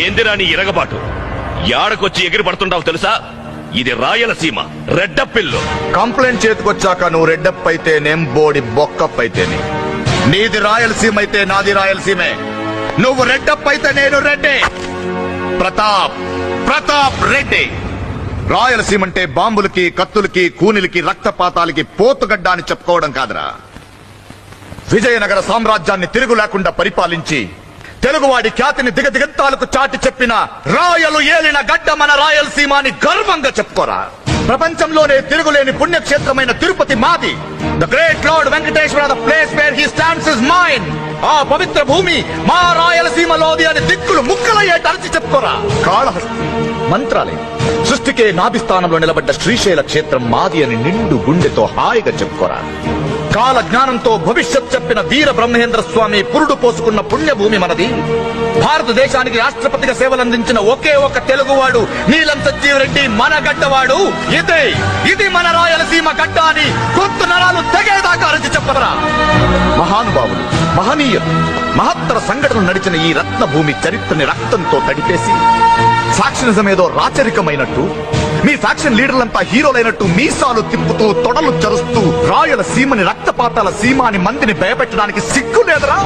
ఏందిరా నీ ఇరగబాటు? యాడకొచ్చి ఎగిరి పడుతుంటావు తెలుసా? ఇది రాయలసీమ రెడ్డప్పిల్లు. కంప్లైంట్ చేతికొచ్చాక నువ్వు రెడ్డప్ అయితేనేం బోడి బొక్కప్ అయితేనే నీది రాయలసీమ అయితే నాది రాయలసీమే నువ్వు రెడ్డప్ అయితే నేను రెడ్డే. ప్రతాప్ ప్రతాప్ రెడ్డి. రాయలసీమ అంటే బాంబులకి కత్తులకి కూనిలకి రక్తపాతాలకి పోతుగడ్డ అని చెప్పుకోవడం కాదురా. విజయనగర సామ్రాజ్యాన్ని తిరుగు లేకుండా పరిపాలించి తెలుగువాడి ఖ్యాతిని దిగదిగంతాలకు చాటి చెప్పిన రాయలు ఏలిన గడ్డ మన రాయలసీమ అని గర్వంగా చెప్పుకోరా. ప్రపంచంలోనే తిరుగులేని పుణ్యక్షేత్రమైన తిరుపతి మాది. The great lord Venkateswara the place where he stands is mine ఆ పవిత్ర భూమి మా రాయలసీమలోది అని దిక్కులు ముక్కలయ్యే తరచి చెప్పుకోరా. కాళహస్తి. మంత్రాలయం. సృష్టికే నాభిస్థానంలో నిలబడ్డ శ్రీశైల క్షేత్రం మాది అని నిండు గుండెతో హాయిగా చెప్పుకోరా. కాల జ్ఞానంతో భవిష్యత్ చెప్పిన వీర బ్రహ్మేంద్ర స్వామి పురుడు పోసుకున్న పుణ్యభూమి మనది. భారతదేశానికి రాష్ట్రపతిగా సేవలందించిన ఒకే ఒక తెలుగువాడు నీలం సజ్జీవరెడ్డి మన గడ్డవాడు. ఇదే ఇది మన రాయలసీమ గడ్డ అని గుర్తు నరాలు తెగేదాకా అరచి చెప్పరా మహానుభావులు మహనీయులు మహత్తర సంఘటనలు నడిచిన ఈ రత్న భూమి చరిత్రని రక్తంతో తడిపేసి ఫ్యాక్షనిజం ఏదో రాచరికమైనట్టు మీ ఫ్యాక్షన్ లీడర్లంతా హీరోలైనట్టు మీసాలు తిప్పుతూ తొడలు చరుస్తూ రాయల సీమని రక్తపాతాల సీమాని మందిని భయపెట్టడానికి సిగ్గు లేదరా?